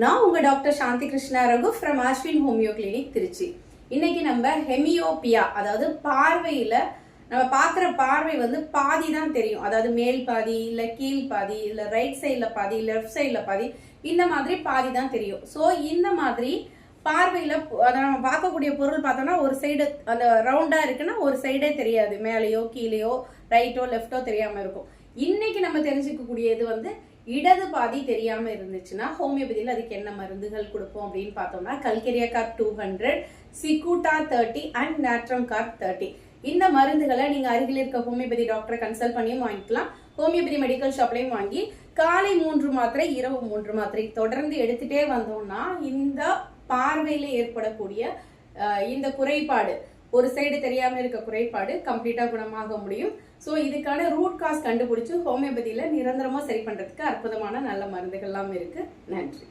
நான் உங்க doctor Shanti Krishna Raghu from Ashwin homeo clinic Trichy. இன்னைக்கு நம்ம ஹெமியோபியா அதாவது பார்வையில நம்ம பார்க்குற பார்வை வந்து பாதி தான் தெரியும். அதாவது மேல் பாதி இல்லை கீழ் பாதி இல்லை ரைட் சைடில் பாதி லெஃப்ட் சைடில் பாதி இந்த மாதிரி பாதி தான் தெரியும். ஸோ இந்த மாதிரி பார்வையில் அதை நம்ம பார்க்கக்கூடிய பொருள் பார்த்தோம்னா ஒரு சைடு அந்த ரவுண்டாக இருக்குன்னா ஒரு சைடே தெரியாது. மேலேயோ கீழேயோ ரைட்டோ லெஃப்டோ தெரியாமல் இருக்கும். இன்னைக்கு நம்ம தெரிஞ்சுக்கக்கூடியது வந்து இடது பாதி தெரியாம இருந்துச்சுன்னா ஹோமியோபதியில் அதுக்கு என்ன மருந்துகள் கொடுப்போம் அப்படின்னு பார்த்தோம்னா calcarea carb two hundred cicuta thirty and natrum carb thirty இந்த மருந்துகளை நீங்க அருகில் இருக்க ஹோமியோபதி டாக்டரை கன்சல்ட் பண்ணியும் வாங்கிக்கலாம். ஹோமியோபதி மெடிக்கல் ஷாப்லையும் வாங்கி காலை மூன்று மாத்திரை இரவு மூன்று மாத்திரை தொடர்ந்து எடுத்துட்டே வந்தோம்னா இந்த பார்வையில ஏற்படக்கூடிய இந்த குறைபாடு ஒரு சைடு தெரியாம இருக்க குறைபாடு கம்ப்ளீட்டா குணமாக முடியும். ஸோ இதுக்கான ரூட் காஸ் கண்டுபிடிச்சு ஹோமியோபதியில நிரந்தரமா சரி பண்றதுக்கு அற்புதமான நல்ல மருந்துகள்லாம் இருக்கு. நன்றி.